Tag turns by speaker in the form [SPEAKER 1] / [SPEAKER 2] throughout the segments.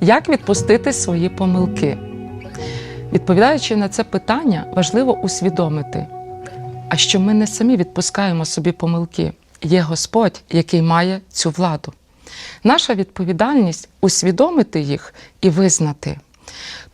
[SPEAKER 1] Як відпустити свої помилки? Відповідаючи на це питання, важливо усвідомити, а що ми не самі відпускаємо собі помилки. Є Господь, який має цю владу. Наша відповідальність усвідомити їх і визнати.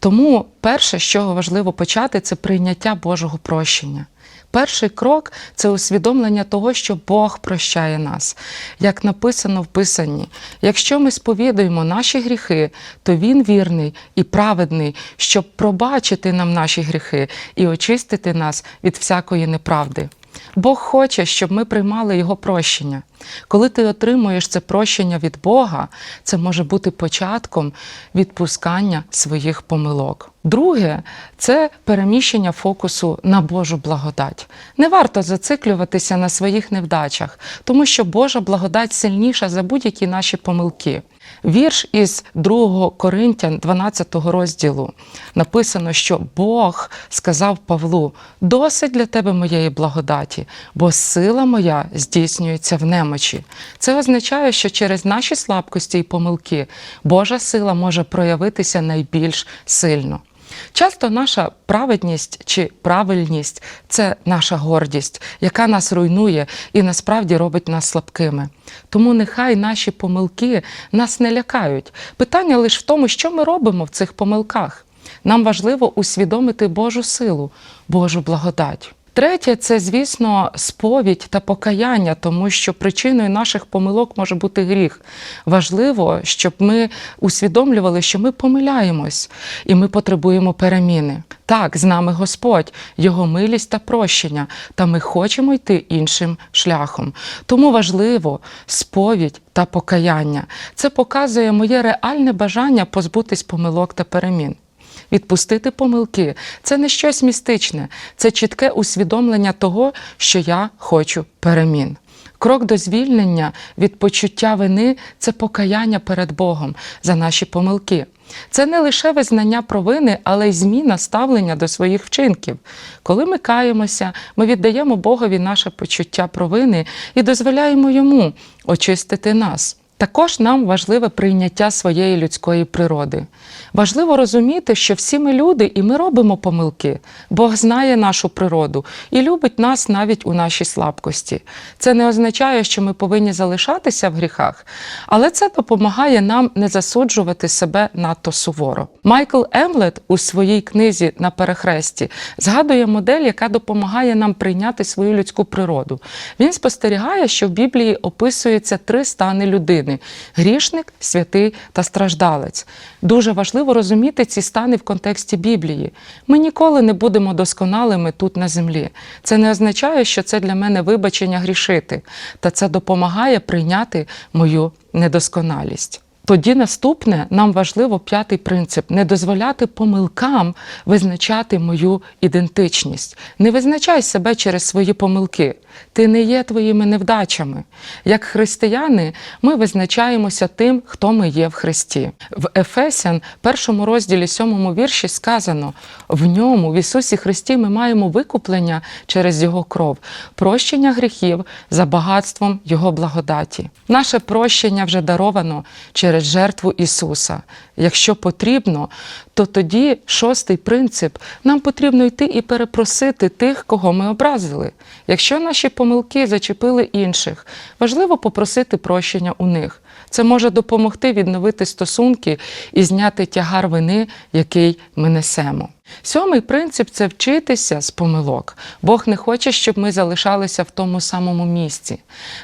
[SPEAKER 1] Тому перше, з чого важливо почати, це прийняття Божого прощення. Перший крок це усвідомлення того, що Бог прощає нас. Як написано в Писанні, якщо ми сповідуємо наші гріхи, то Він вірний і праведний, щоб пробачити нам наші гріхи і очистити нас від всякої неправди. Бог хоче, щоб ми приймали Його прощення. Коли ти отримуєш це прощення від Бога, це може бути початком відпускання своїх помилок. Друге це переміщення фокусу на Божу благодать. Не варто зациклюватися на своїх невдачах, тому що Божа благодать сильніша за будь-які наші помилки. Вірш із 2 Коринтян 12 розділу написано, що Бог сказав Павлу: досить для тебе моєї благодаті, бо сила моя здійснюється в немочі. Це означає, що через наші слабкості і помилки Божа сила може проявитися найбільш сильно. Часто наша праведність чи правильність це наша гордість, яка нас руйнує і насправді робить нас слабкими. Тому нехай наші помилки нас не лякають. Питання лише в тому, що ми робимо в цих помилках. Нам важливо усвідомити Божу силу, Божу благодать. Третє це, звісно, сповідь та покаяння, тому що причиною наших помилок може бути гріх. Важливо, щоб ми усвідомлювали, що ми помиляємось і ми потребуємо переміни. Так, з нами Господь, Його милість та прощення, та ми хочемо йти іншим шляхом. Тому важливо сповідь та покаяння. Це показує моє реальне бажання позбутись помилок та перемін. Відпустити помилки це не щось містичне, це чітке усвідомлення того, що я хочу перемін. Крок до звільнення від почуття вини це покаяння перед Богом за наші помилки. Це не лише визнання провини, але й зміна ставлення до своїх вчинків. Коли ми каємося, ми віддаємо Богові наше почуття провини і дозволяємо йому очистити нас. Також нам важливе прийняття своєї людської природи. Важливо розуміти, що всі ми люди і ми робимо помилки. Бог знає нашу природу і любить нас навіть у нашій слабкості. Це не означає, що ми повинні залишатися в гріхах, але це допомагає нам не засуджувати себе надто суворо. Майкл Емлет у своїй книзі на перехресті згадує модель, яка допомагає нам прийняти свою людську природу. Він спостерігає, що в Біблії описується три стани людини: грішник, святий та страждалець. Дуже важливо розуміти ці стани в контексті Біблії. Ми ніколи не будемо досконалими тут на землі. Це не означає, що це для мене вибачення грішити, та це допомагає прийняти мою недосконалість. Тоді наступне нам важливо п'ятий принцип не дозволяти помилкам визначати мою ідентичність. Не визначай себе через свої помилки. Ти не є твоїми невдачами. Як християни, ми визначаємося тим, хто ми є в Христі. В Ефесян, першому розділі, сьомому вірші сказано: в ньому, в Ісусі Христі, ми маємо викуплення через Його кров, прощення гріхів за багатством Його благодаті. Наше прощення вже даровано через жертву Ісуса. Якщо потрібно, то тоді шостий принцип нам потрібно йти і перепросити тих, кого ми образили. Якщо наші помилки зачепили інших, важливо попросити прощення у них. Це може допомогти відновити стосунки і зняти тягар вини, який ми несемо. Сьомий принцип це вчитися з помилок. Бог не хоче, щоб ми залишалися в тому самому місці.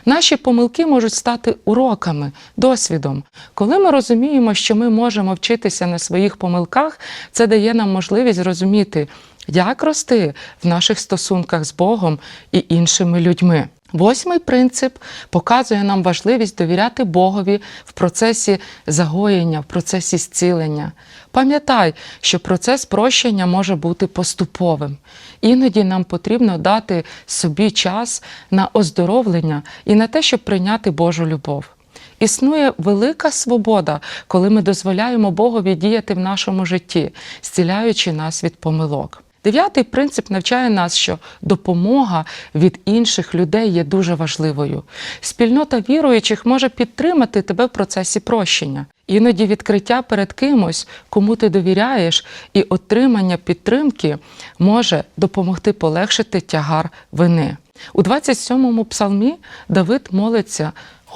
[SPEAKER 1] Наші помилки можуть стати уроками, досвідом. Коли ми розуміємо, що ми можемо вчитися на своїх помилках, це дає нам можливість зрозуміти, як рости в наших стосунках з Богом і іншими людьми. Восьмий принцип показує нам важливість довіряти Богові в процесі загоєння, в процесі зцілення. Пам'ятай, що процес прощення може бути поступовим. Іноді нам потрібно дати собі час на оздоровлення і на те, щоб прийняти Божу любов. Існує велика свобода, коли ми дозволяємо Богові діяти в нашому житті, зціляючи нас від помилок. Дев'ятий принцип навчає нас, що допомога від інших людей є дуже важливою. Спільнота віруючих може підтримати тебе в процесі прощення. Іноді відкриття перед кимось, кому ти довіряєш, і отримання підтримки може допомогти полегшити тягар вини. У 27-му псалмі Давид молиться: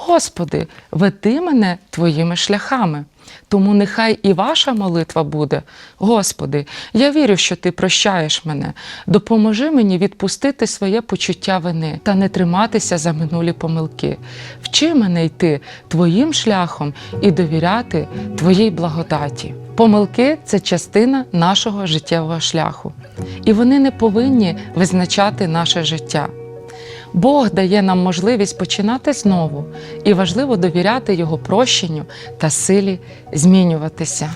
[SPEAKER 1] Господи, веди мене твоїми шляхами. Тому нехай і ваша молитва буде. Господи, я вірю, що ти прощаєш мене. Допоможи мені відпустити своє почуття вини та не триматися за минулі помилки. Вчи мене йти твоїм шляхом і довіряти твоїй благодаті. Помилки це частина нашого життєвого шляху, і вони не повинні визначати наше життя. Бог дає нам можливість починати знову, і важливо довіряти Його прощенню та силі змінюватися.